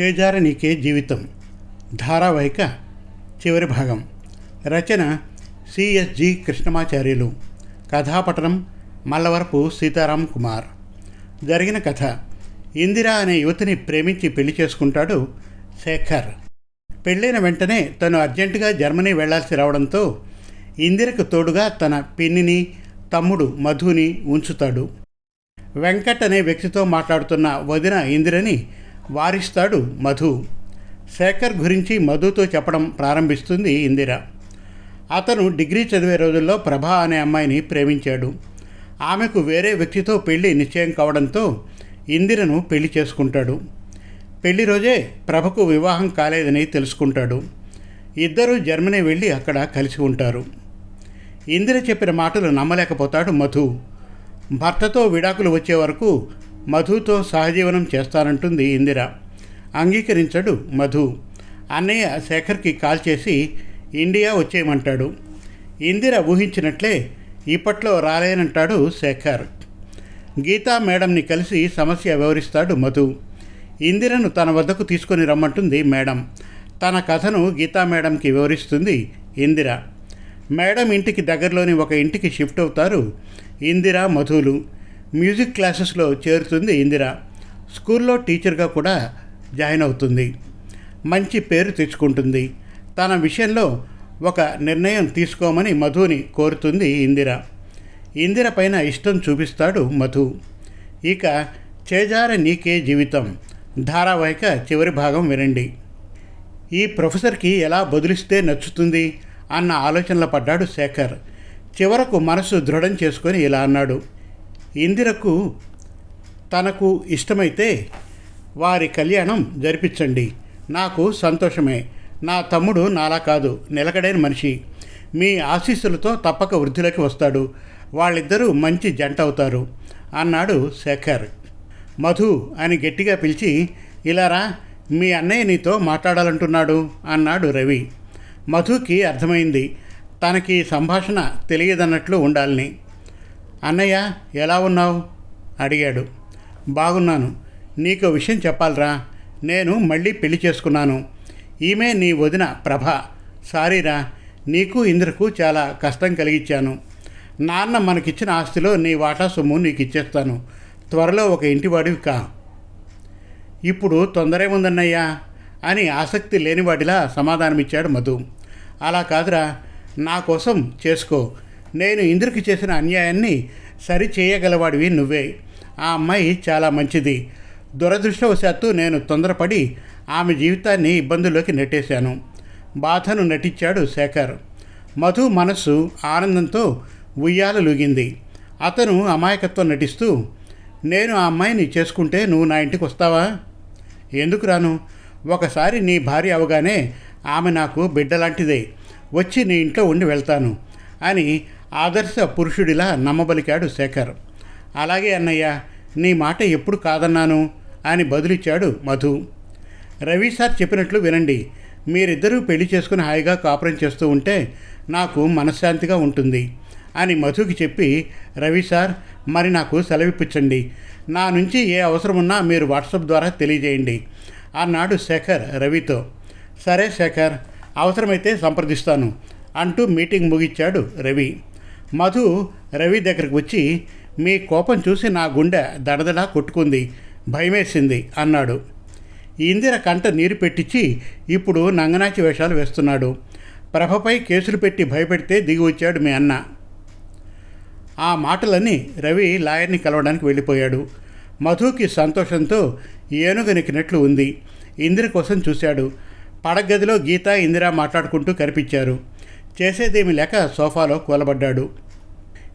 చేజార నీకే జీవితం. ధారావాహిక చివరి భాగం. రచన సిఎస్జి కృష్ణమాచార్యులు. కథాపటనం మల్లవరపు సీతారాం కుమార్. జరిగిన కథ ఇందిరా అనే యువతిని ప్రేమించి పెళ్ళి చేసుకుంటాడు శేఖర్. పెళ్ళైన వెంటనే తను అర్జెంటుగా జర్మనీ వెళ్ళాల్సి రావడంతో ఇందిరకు తోడుగా తన పిన్నిని తమ్ముడు మధుని ఉంచుతాడు. వెంకట్ అనే వ్యక్తితో మాట్లాడుతున్న వదిన ఇందిరని వారిస్తాడు మధు. శేఖర్ గురించి మధుతో చెప్పడం ప్రారంభిస్తుంది ఇందిర. అతను డిగ్రీ చదివే రోజుల్లో ప్రభా అనే అమ్మాయిని ప్రేమించాడు. ఆమెకు వేరే వ్యక్తితో పెళ్ళి నిశ్చయం కావడంతో ఇందిరను పెళ్ళి చేసుకుంటాడు. పెళ్ళి రోజే ప్రభకు వివాహం కాలేదని తెలుసుకుంటాడు. ఇద్దరూ జర్మనీ వెళ్ళి అక్కడ కలిసి ఉంటారు. ఇందిర చెప్పిన మాటలు నమ్మలేకపోతాడు మధు. భర్తతో విడాకులు వచ్చే వరకు మధుతో సహజీవనం చేస్తానంటుంది ఇందిర. అంగీకరించడు మధు. అన్నయ్య శేఖర్కి కాల్ చేసి ఇండియా వచ్చేయమంటాడు. ఇందిర ఊహించినట్లే ఇప్పట్లో రాలేనంటాడు శేఖర్. గీతా మేడంని కలిసి సమస్య వివరిస్తాడు మధు. ఇందిరను తన వద్దకు తీసుకొని రమ్మంటుంది మేడం. తన కథను గీతా మేడంకి వివరిస్తుంది ఇందిర. మేడం ఇంటికి దగ్గరలోని ఒక ఇంటికి షిఫ్ట్ అవుతారు ఇందిర మధులు. మ్యూజిక్ క్లాసెస్లో చేరుతుంది ఇందిర. స్కూల్లో టీచర్గా కూడా జాయిన్ అవుతుంది. మంచి పేరు తెచ్చుకుంటుంది. తన విషయంలో ఒక నిర్ణయం తీసుకోమని మధుని కోరుతుంది ఇందిర. ఇందిర పైన ఇష్టం చూపిస్తాడు మధు. ఇక చేజార నీకే జీవితం. ధారావాహిక చివరి భాగం వినండి. ఈ ప్రొఫెసర్కి ఎలా బదులిస్తే నచ్చుతుంది అన్న ఆలోచనలో పడ్డాడు శేఖర్. చివరకు మనసు దృఢం చేసుకొని ఇలా అన్నాడు. ఇందిరకు తనకు ఇష్టమైతే వారి కళ్యాణం జరిపించండి. నాకు సంతోషమే. నా తమ్ముడు నాలా కాదు. నిలకడైన మనిషి. మీ ఆశీస్సులతో తప్పక వృద్ధిలోకి వస్తాడు. వాళ్ళిద్దరూ మంచి జంట అవుతారు అన్నాడు శేఖర్. మధు అని గట్టిగా పిలిచి ఇలారా మీ అన్నయ్య నీతో మాట్లాడాలంటున్నాడు అన్నాడు రవి. మధుకి అర్థమైంది. తనకి సంభాషణ తెలియదన్నట్లు ఉండాలని. అన్నయ్య ఎలా ఉన్నావు? అడిగాడు. బాగున్నాను. నీకు విషయం చెప్పాలరా. నేను మళ్ళీ పెళ్ళి చేసుకున్నాను. ఈమె నీ వదిన ప్రభ. సారీరా నీకు ఇంద్రకు చాలా కష్టం కలిగించాను నాన్న మనకిచ్చిన ఆస్తిలో నీ వాటా సొమ్ము నీకు ఇచ్చేస్తాను త్వరలో ఒక ఇంటివాడివి కా. ఇప్పుడు తొందరేముందన్నయ్యా అని ఆసక్తి లేనివాడిలా సమాధానమిచ్చాడు మధు. అలా కాదురా నా కోసం చేసుకో. నేను ఇంద్రుకి చేసిన అన్యాయాన్ని సరి చేయగలవాడివి నువ్వే. ఆ అమ్మాయి చాలా మంచిది. దురదృష్టవశాత్తు నేను తొందరపడి ఆమె జీవితాన్ని ఇబ్బందుల్లోకి నెట్టేశాను. బాధను నటించాడు శేఖర్. మధు మనస్సు ఆనందంతో ఉయ్యాలలుగింది అతను అమాయకత్వం నటిస్తూ నేను ఆ అమ్మాయిని చేసుకుంటే నువ్వు నా ఇంటికి వస్తావా? ఎందుకు రాను? ఒకసారి నీ భార్య అవగానే ఆమె నాకు బిడ్డలాంటిదే. వచ్చి నీ ఇంట్లో ఉండి వెళ్తాను అని ఆదర్శ పురుషుడిలా నమ్మబలికాడు శేఖర్. అలాగే అన్నయ్య నీ మాట ఎప్పుడు కాదన్నాను? అని బదులిచ్చాడు మధు. రవి సార్ చెప్పినట్లు వినండి. మీరిద్దరూ పెళ్ళి చేసుకుని హాయిగా కాపురం చేస్తూ ఉంటే నాకు మనశ్శాంతిగా ఉంటుంది అని మధుకి చెప్పి రవి సార్ మరి నాకు సెలవిప్పించండి. నా నుంచి ఏ అవసరం ఉన్నా మీరు వాట్సాప్ ద్వారా తెలియజేయండి అన్నాడు శేఖర్ రవితో. సరే శేఖర్ అవసరమైతే సంప్రదిస్తాను అంటూ మీటింగ్ ముగిచ్చాడు రవి. మధు రవి దగ్గరకు వచ్చి మీ కోపం చూసి నా గుండె దడదడా కొట్టుకుంది భయమేసింది అన్నాడు. ఇందిర కంట నీరు పెట్టించి ఇప్పుడు నంగనాచి వేషాలు వేస్తున్నాడు. ప్రభపై కేసులు పెట్టి భయపెడితే దిగి వచ్చాడు మీ అన్న. ఆ మాటలని రవి లాయర్ని కలవడానికి వెళ్ళిపోయాడు. మధుకి సంతోషంతో ఏనుగనెక్కినట్లు ఉంది. ఇందిర కోసం చూశాడు. పడగదిలో గీత ఇందిర మాట్లాడుకుంటూ కనిపించారు. చేసేదేమి లేక సోఫాలో కూలబడ్డాడు.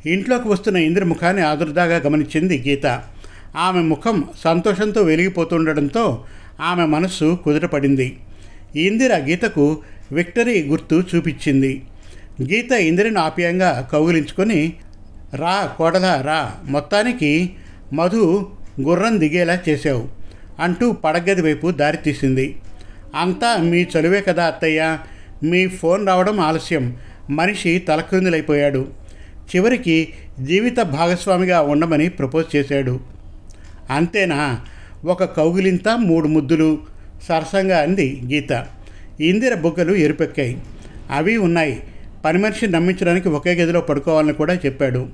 ఇంట్లోకి వస్తున్న ఇంద్రముఖాన్ని ఆదుర్దాగా గమనించింది గీత. ఆమె ముఖం సంతోషంతో వెలిగిపోతుండడంతో ఆమె మనస్సు కుదుటపడింది. ఇందిర గీతకు విక్టరీ గుర్తు చూపించింది. గీత ఇందిరను ఆప్యాయంగా కౌగిలించుకొని రా కోడలా రా. మొత్తానికి మధు గుర్రం దిగేలా చేశావు అంటూ పడగది వైపు దారి తీసింది. అంతా మీ చలువే కదా అత్తయ్య. మీ ఫోన్ రావడం ఆలస్యం. మనిషి తలక్రిందులైపోయాడు. చివరికి జీవిత భాగస్వామిగా ఉండమని ప్రపోజ్ చేశాడు. అంతేనా? ఒక కౌగిలింత మూడు ముద్దులు సరసంగా అంది గీత. ఇందిర బుగ్గలు ఎరుపెక్కాయి. అవి ఉన్నాయి. పని మనిషి నమ్మించడానికి ఒకే గదిలో పడుకోవాలని కూడా చెప్పాడు.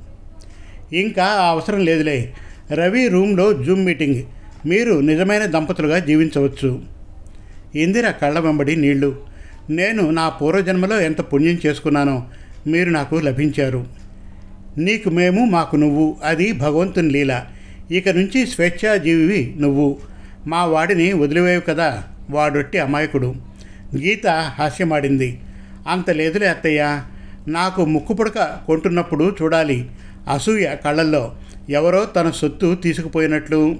ఇంకా ఆ అవసరం లేదులే. రవి రూమ్లో జూమ్ మీటింగ్. మీరు నిజమైన దంపతులుగా జీవించవచ్చు. ఇందిర కళ్ళ వెంబడి నీళ్ళు. నేను నా పూర్వజన్మలో ఎంత పుణ్యం చేసుకున్నానో మీరు నాకు లభించారు. నీకు మేము మాకు నువ్వు. అది భగవంతుని లీల. ఇక నుంచి స్వేచ్ఛాజీవి నువ్వు. మా వాడిని వదిలివేవు కదా వాడొట్టి అమాయకుడు. గీత హాస్యమాడింది. అంత లేదులే అత్తయ్య. నాకు ముక్కు పుడక కొంటున్నప్పుడు చూడాలి. అసూయ కళ్ళల్లో. ఎవరో తన సొత్తు తీసుకుపోయినట్లు.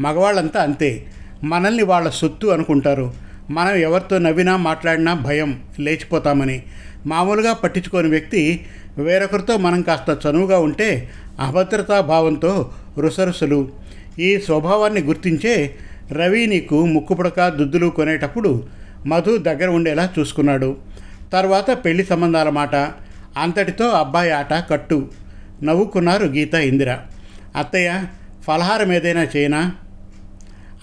మగవాళ్ళంతా అంతే. మనల్ని వాళ్ళ సొత్తు అనుకుంటారు. మనం ఎవరితో నవ్వినా మాట్లాడినా భయం. లేచిపోతామని. మామూలుగా పట్టించుకోని వ్యక్తి వేరొకరితో మనం కాస్త చనువుగా ఉంటే అభద్రతా భావంతో రుసరుసలు. ఈ స్వభావాన్ని గుర్తించే రవి నీకు ముక్కుపుడక దుద్దులు కొనేటప్పుడు మధు దగ్గర ఉండేలా చూసుకున్నాడు. తర్వాత పెళ్ళి సంబంధాల మాట. అంతటితో అబ్బాయి ఆట కట్టు. నవ్వుకున్నారు గీత ఇందిర. అత్తయ్య ఫలహారం ఏదైనా చేయనా?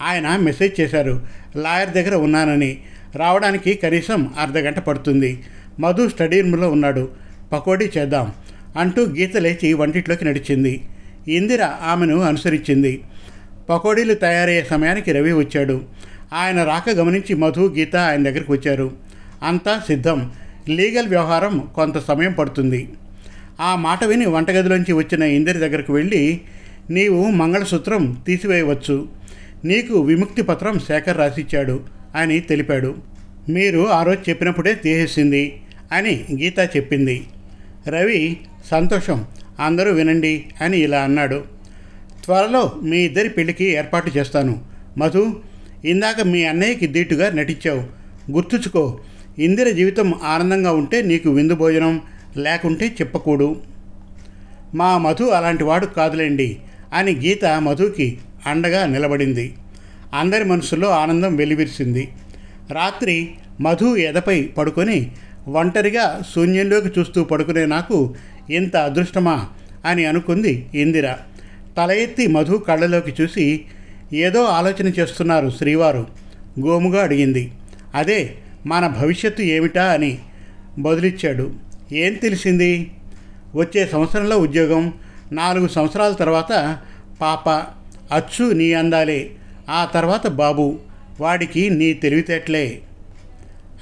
ఆయన మెసేజ్ చేశారు. లాయర్ దగ్గర ఉన్నానని. రావడానికి కనీసం అర్ధగంట పడుతుంది. మధు స్టడీ రూమ్లో ఉన్నాడు. పకోడీ చేద్దాం అంటూ గీత లేచి వంటిట్లోకి నడిచింది. ఇందిర ఆమెను అనుసరించింది. పకోడీలు తయారయ్యే సమయానికి రవి వచ్చాడు. ఆయన రాక గమనించి మధు గీత ఆయన దగ్గరికి వచ్చారు. అంతా సిద్ధం. లీగల్ వ్యవహారం కొంత సమయం పడుతుంది. ఆ మాట విని వంటగదిలోంచి వచ్చిన ఇందిరి దగ్గరకు వెళ్ళి నీవు మంగళసూత్రం తీసివేయవచ్చు. నీకు విముక్తి పత్రం శేఖర్ రాసిచ్చాడు అని తెలిపాడు. మీరు ఆ రోజు చెప్పినప్పుడే తీసేసింది అని గీత చెప్పింది. రవి సంతోషం అందరూ వినండి అని ఇలా అన్నాడు. త్వరలో మీ ఇద్దరి పెళ్ళికి ఏర్పాటు చేస్తాను. మధు ఇందాక మీ అన్నయ్యకి దీటుగా నటించావు. గుర్తుంచుకో ఇందిర జీవితం ఆనందంగా ఉంటే నీకు విందు భోజనం లేకుంటే చెప్పకూడు మా మధు అలాంటి వాడు కాదులేండి అని గీత మధుకి అండగా నిలబడింది. అందరి మనసులో ఆనందం వెలివిరిసింది. రాత్రి మధు ఎదపై పడుకొని ఒంటరిగా శూన్యంలోకి చూస్తూ పడుకునే నాకు ఇంత అదృష్టమా అని అనుకుంది ఇందిర. తల ఎత్తి మధు కళ్ళలోకి చూసి ఏదో ఆలోచన చేస్తున్నారు శ్రీవారు గోముగా అడిగింది. అదే మన భవిష్యత్తు ఏమిటా అని బదులిచ్చాడు. ఏం తెలిసింది? వచ్చే సంవత్సరంలో ఉద్యోగం నాలుగు సంవత్సరాల తర్వాత పాప అచ్చు నీ అందాలే ఆ తర్వాత బాబు వాడికి నీ తెలివితేటలే.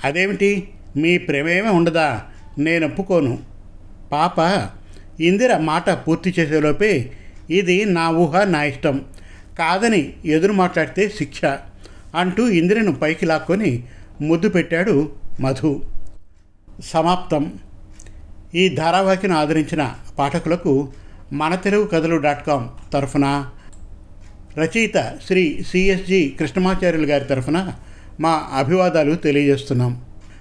అదేమిటి? మీ ప్రేమేమే ఉండదా? నేను ఒప్పుకోను. పాప ఇందిర మాట పూర్తి చేసేలోపే ఇది నా ఊహ నా ఇష్టం. కాదని ఎదురు మాట్లాడితే శిక్ష అంటూ ఇందిరను పైకి లాక్కొని ముద్దు పెట్టాడు మధు. సమాప్తం. ఈ ధారావాహికను ఆదరించిన పాఠకులకు మన తెలుగు కథలు డాట్ కామ్ తరఫున రచయిత శ్రీ సిఎస్జి కృష్ణమాచార్యులు గారి తరఫున మా అభివాదాలు తెలియజేస్తున్నాం.